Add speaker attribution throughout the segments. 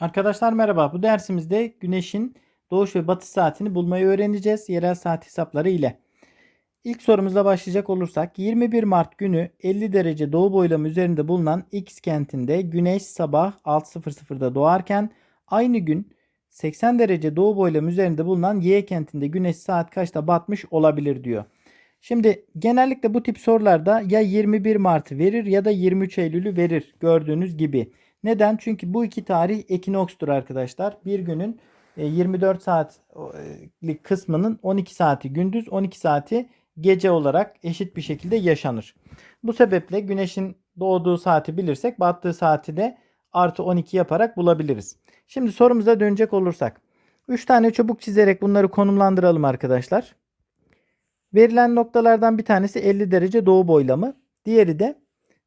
Speaker 1: Arkadaşlar merhaba. Bu dersimizde güneşin doğuş ve batış saatini bulmayı öğreneceğiz yerel saat hesapları ile. İlk sorumuzla başlayacak olursak 21 Mart günü 50 derece doğu boylamı üzerinde bulunan X kentinde güneş sabah 6.00'da doğarken aynı gün 80 derece doğu boylamı üzerinde bulunan Y kentinde güneş saat kaçta batmış olabilir diyor. Şimdi genellikle bu tip sorularda ya 21 Mart'ı verir ya da 23 Eylül'ü verir gördüğünüz gibi. Neden? Çünkü bu iki tarih ekinokstur arkadaşlar. Bir günün e, 24 saatlik kısmının 12 saati gündüz 12 saati gece olarak eşit bir şekilde yaşanır. Bu sebeple güneşin doğduğu saati bilirsek battığı saati de artı 12 yaparak bulabiliriz. Şimdi sorumuza dönecek olursak. 3 tane çubuk çizerek bunları konumlandıralım arkadaşlar. Verilen noktalardan bir tanesi 50 derece doğu boylamı. Diğeri de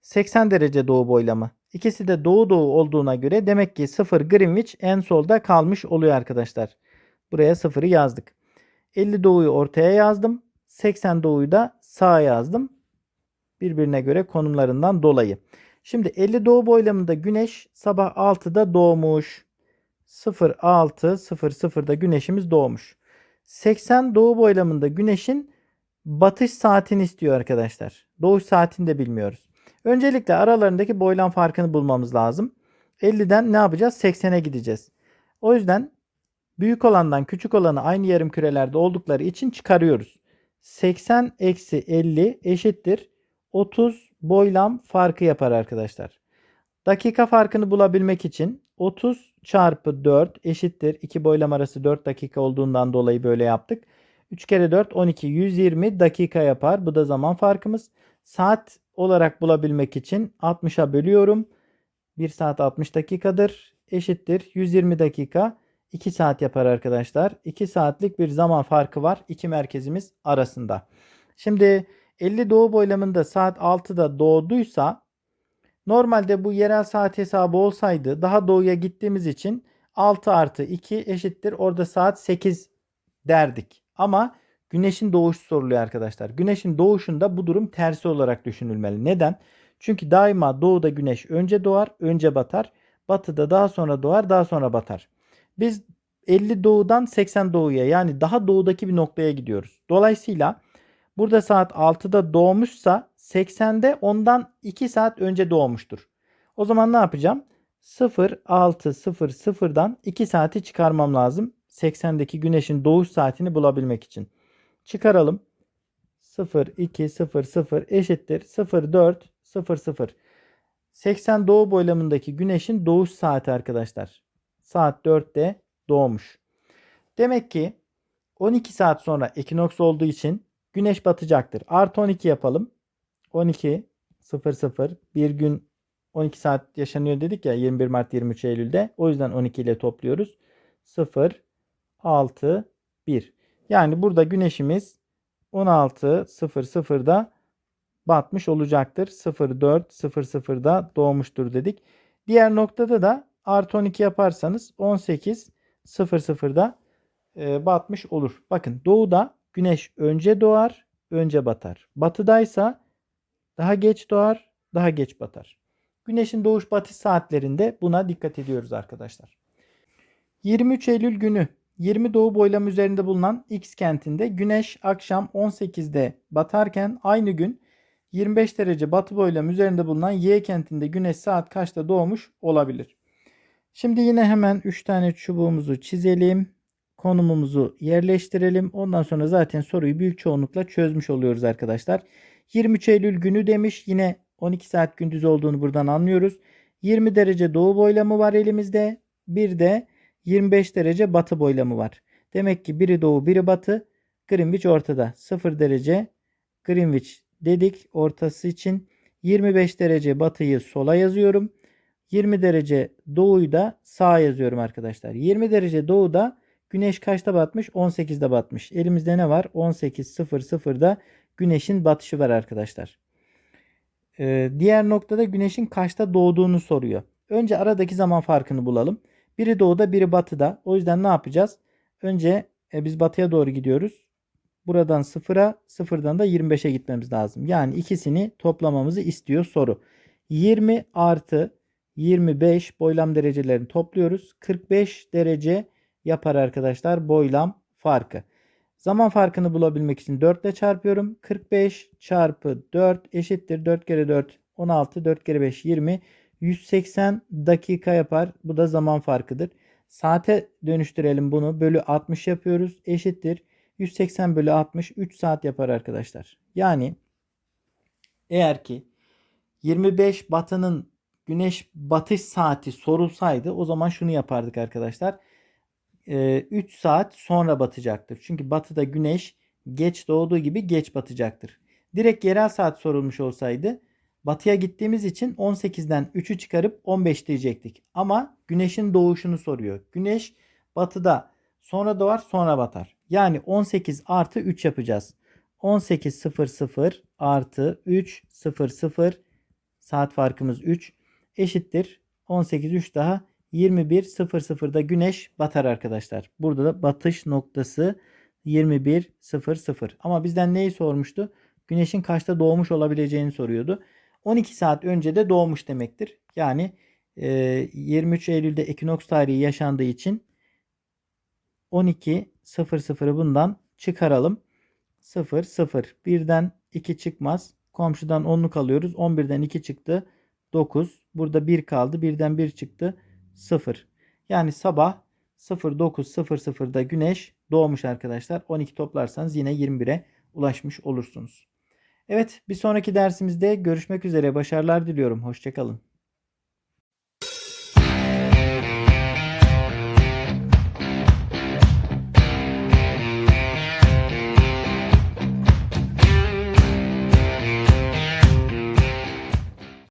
Speaker 1: 80 derece doğu boylamı. İkisi de doğu doğu olduğuna göre demek ki 0 Greenwich en solda kalmış oluyor arkadaşlar. Buraya 0'ı yazdık. 50 doğuyu ortaya yazdım. 80 doğuyu da sağa yazdım. Birbirine göre konumlarından dolayı. Şimdi 50 doğu boylamında güneş sabah 6'da doğmuş. 06 00'da güneşimiz doğmuş. 80 doğu boylamında güneşin batış saatini istiyor arkadaşlar. Doğuş saatini de bilmiyoruz. Öncelikle aralarındaki boylam farkını bulmamız lazım. 50'den ne yapacağız? 80'e gideceğiz. O yüzden büyük olandan küçük olanı aynı yarım kürelerde oldukları için çıkarıyoruz. 80 eksi 50 eşittir. 30 boylam farkı yapar arkadaşlar. Dakika farkını bulabilmek için 30 çarpı 4 eşittir. 2 boylam arası 4 dakika olduğundan dolayı böyle yaptık. 3 kere 4 12 120 dakika yapar. Bu da zaman farkımız. Saat olarak bulabilmek için 60'a bölüyorum. 1 saat 60 dakikadır. Eşittir 120 dakika 2 saat yapar arkadaşlar. 2 saatlik bir zaman farkı var iki merkezimiz arasında. Şimdi 50 doğu boylamında saat 6'da doğduysa normalde bu yerel saat hesabı olsaydı daha doğuya gittiğimiz için 6 artı 2 eşittir. Orada saat 8 derdik. Ama güneşin doğuşu soruluyor arkadaşlar. Güneşin doğuşunda bu durum tersi olarak düşünülmeli. Neden? Çünkü daima doğuda güneş önce doğar, önce batar. Batıda daha sonra doğar, daha sonra batar. Biz 50 doğudan 80 doğuya yani daha doğudaki bir noktaya gidiyoruz. Dolayısıyla burada saat 6'da doğmuşsa 80'de ondan 2 saat önce doğmuştur. O zaman ne yapacağım? 0600'dan 2 saati çıkarmam lazım. 80'deki güneşin doğuş saatini bulabilmek için. Çıkaralım. 0, 2, 0, 0 eşittir. 0, 4, 0, 0. 80 doğu boylamındaki güneşin doğuş saati arkadaşlar. Saat 4'te doğmuş. Demek ki 12 saat sonra ekinoks olduğu için güneş batacaktır. Artı 12 yapalım. 12, 0, 0. Bir gün 12 saat yaşanıyor dedik ya 21 Mart 23 Eylül'de. O yüzden 12 ile topluyoruz. 0, 6, 1. Yani burada güneşimiz 16.00'da batmış olacaktır. 04.00'da doğmuştur dedik. Diğer noktada da artı 12 yaparsanız 18.00'da e, batmış olur. Bakın doğuda güneş önce doğar, önce batar. Batıdaysa daha geç doğar, daha geç batar. Güneşin doğuş batış saatlerinde buna dikkat ediyoruz arkadaşlar. 23 Eylül günü 20 doğu boylam üzerinde bulunan X kentinde güneş akşam 18'de batarken aynı gün 25 derece batı boylam üzerinde bulunan Y kentinde güneş saat kaçta doğmuş olabilir? Şimdi yine hemen 3 tane çubuğumuzu çizelim. Konumumuzu yerleştirelim. Ondan sonra zaten soruyu büyük çoğunlukla çözmüş oluyoruz arkadaşlar. 23 Eylül günü demiş. Yine 12 saat gündüz olduğunu buradan anlıyoruz. 20 derece doğu boylamı var elimizde. Bir de 25 derece batı boylamı var. Demek ki biri doğu biri batı. Greenwich ortada. 0 derece Greenwich dedik ortası için. 25 derece batıyı sola yazıyorum. 20 derece doğuyu da sağa yazıyorum arkadaşlar. 20 derece doğuda güneş kaçta batmış? 18'de batmış. Elimizde ne var? 18.00'da güneşin batışı var arkadaşlar. Ee, diğer noktada güneşin kaçta doğduğunu soruyor. Önce aradaki zaman farkını bulalım. Biri doğuda biri batıda. O yüzden ne yapacağız? Önce e, biz batıya doğru gidiyoruz. Buradan sıfıra sıfırdan da 25'e gitmemiz lazım. Yani ikisini toplamamızı istiyor soru. 20 artı 25 boylam derecelerini topluyoruz. 45 derece yapar arkadaşlar boylam farkı. Zaman farkını bulabilmek için 4 ile çarpıyorum. 45 çarpı 4 eşittir. 4 kere 4 16 4 kere 5 20 180 dakika yapar. Bu da zaman farkıdır. Saate dönüştürelim bunu. Bölü 60 yapıyoruz. Eşittir. 180 bölü 60 3 saat yapar arkadaşlar. Yani eğer ki 25 batının güneş batış saati sorulsaydı o zaman şunu yapardık arkadaşlar. 3 saat sonra batacaktır. Çünkü batıda güneş geç doğduğu gibi geç batacaktır. Direkt yerel saat sorulmuş olsaydı batıya gittiğimiz için 18'den 3'ü çıkarıp 15 diyecektik. Ama güneşin doğuşunu soruyor. Güneş batıda sonra doğar sonra batar. Yani 18 artı 3 yapacağız. 18.00 artı 3.00 saat farkımız 3 eşittir. 18 3 daha 21.00'da güneş batar arkadaşlar. Burada da batış noktası 21.00. Ama bizden neyi sormuştu? Güneşin kaçta doğmuş olabileceğini soruyordu. 12 saat önce de doğmuş demektir. Yani 23 Eylül'de ekinoks tarihi yaşandığı için 12.00'ı bundan çıkaralım. 0 0 birden 2 çıkmaz. Komşudan 10'luk alıyoruz. 11'den 2 çıktı. 9. Burada 1 kaldı. Birden 1 çıktı. 0. Yani sabah 09.00'da güneş doğmuş arkadaşlar. 12 toplarsanız yine 21'e ulaşmış olursunuz. Evet bir sonraki dersimizde görüşmek üzere. Başarılar diliyorum. Hoşçakalın.